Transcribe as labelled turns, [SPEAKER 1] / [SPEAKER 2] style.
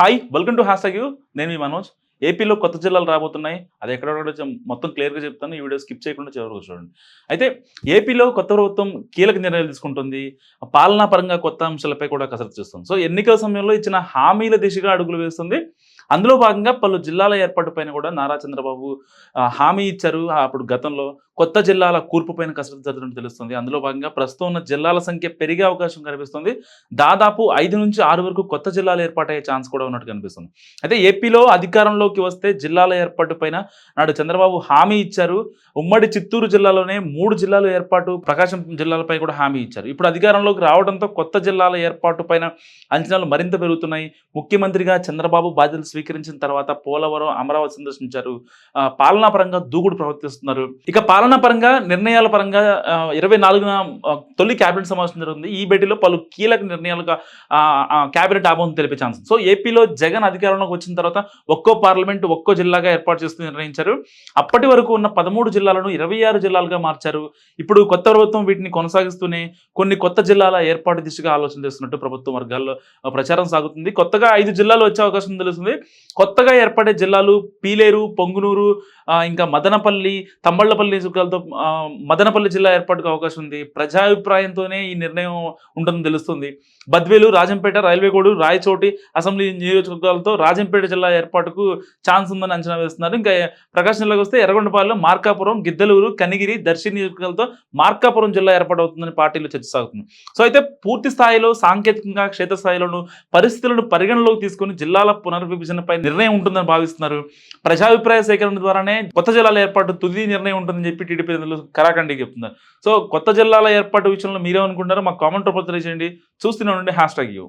[SPEAKER 1] Hi welcome to hash you నేను మీ మనోజ్. ఏపీలో కొత్త జిల్లాలు రాబోతున్నాయి. అది ఎక్కడ మొత్తం క్లియర్గా చెప్తాను. ఈ వీడియో స్కిప్ చేయకుండా చివరికి చూడండి. అయితే ఏపీలో కొత్త ప్రభుత్వం కీలక నిర్ణయాలు తీసుకుంటుంది. పాలనా పరంగా కొత్త అంశాలపై కూడా కసరత్తు చేస్తుంది. సో ఎన్నికల సమయంలో ఇచ్చిన హామీల దిశగా అడుగులు వేస్తుంది. అందులో భాగంగా పలు జిల్లాల ఏర్పాటు పైన కూడా నారా చంద్రబాబు హామీ ఇచ్చారు. అప్పుడు గతంలో కొత్త జిల్లాల కూర్పు పైన కసరత్తు జరుగుతున్నట్టు తెలుస్తుంది. అందులో భాగంగా ప్రస్తుతం ఉన్న జిల్లాల సంఖ్య పెరిగే అవకాశం కనిపిస్తుంది. దాదాపు ఐదు నుంచి ఆరు వరకు కొత్త జిల్లాలు ఏర్పాటయ్యే ఛాన్స్ కూడా ఉన్నట్టు కనిపిస్తుంది. అయితే ఏపీలో అధికారంలోకి వస్తే జిల్లాల ఏర్పాటు పైన నాడు చంద్రబాబు హామీ ఇచ్చారు. ఉమ్మడి చిత్తూరు జిల్లాలోనే మూడు జిల్లాలు ఏర్పాటు ప్రకాశం జిల్లాలపై కూడా హామీ ఇచ్చారు. ఇప్పుడు అధికారంలోకి రావడంతో కొత్త జిల్లాల ఏర్పాటు పైన అంచనాలు మరింత పెరుగుతున్నాయి. ముఖ్యమంత్రిగా చంద్రబాబు బాధ్యతలు స్వీకరించిన తర్వాత పోలవరం అమరావతి సందర్శించారు. ఆ, పాలనా పరంగా దూకుడు ప్రవర్తిస్తున్నారు. ఇక పాలనా పరంగా నిర్ణయాల పరంగా ఇరవై నాలుగున తొలి కేబినెట్ సమావేశం జరుగుతుంది ఈ భేటీలో పలు కీలక నిర్ణయాలుగా కేబినెట్ ఆమోదం తెలిపే ఛాన్స్. సో ఏపీలో జగన్ అధికారంలోకి వచ్చిన తర్వాత ఒక్కో పార్లమెంట్ ఒక్కో జిల్లాగా ఏర్పాటు చేస్తూ నిర్ణయించారు. అప్పటి వరకు ఉన్న పదమూడు జిల్లాలను ఇరవై ఆరు జిల్లాలుగా మార్చారు. ఇప్పుడు కొత్త ప్రభుత్వం వీటిని కొనసాగిస్తూనే కొన్ని కొత్త జిల్లాల ఏర్పాటు దిశగా ఆలోచన చేస్తున్నట్టు ప్రభుత్వ వర్గాల్లో ప్రచారం సాగుతుంది. కొత్తగా ఐదు జిల్లాలు వచ్చే అవకాశం తెలుస్తుంది. కొత్తగా ఏర్పడే జిల్లాలు పీలేరు పొంగునూరు ఇంకా మదనపల్లి తమ్మళ్ళపల్లి నియోజకవర్గాలతో మదనపల్లి జిల్లా ఏర్పాటుకు అవకాశం ఉంది. ప్రజాభిప్రాయంతోనే ఈ నిర్ణయం ఉంటుందని తెలుస్తుంది. బద్వేలు రాజంపేట రైల్వే గోడు రాయచోటి అసెంబ్లీ నియోజకవర్గాలతో రాజంపేట జిల్లా ఏర్పాటుకు ఛాన్స్ ఉందని అంచనా వేస్తున్నారు. ఇంకా ప్రకాశం జిల్లాకు వస్తే ఎర్రగొండపాలెం మార్కాపురం గిద్దలూరు కనిగిరి దర్శి నియోజకవర్గాలతో మార్కాపురం జిల్లా ఏర్పాటవుతుందని పార్టీలో చర్చ సాగుతుంది సో అయితే పూర్తి స్థాయిలో సాంకేతికంగా క్షేత్రస్థాయిలోను పరిస్థితులను పరిగణలోకి తీసుకొని జిల్లాల పై నిర్ణయం ఉంటుందని భావిస్తున్నారు. ప్రజాభిప్రాయ సేకరణ ద్వారానే కొత్త జిల్లాల ఏర్పాటు తుది నిర్ణయం ఉంటుందని చెప్పి టీడీపీ నేతలు కరాఖండికి చెప్తున్నారు. సో కొత్త జిల్లాల ఏర్పాటు విషయంలో మీరేమనుకుంటున్నారో మాకు కామెంట్ రూపంలో తెలియజేయండి. చూస్తూనే ఉండండి హ్యాష్ ట్యాగ్ యూ.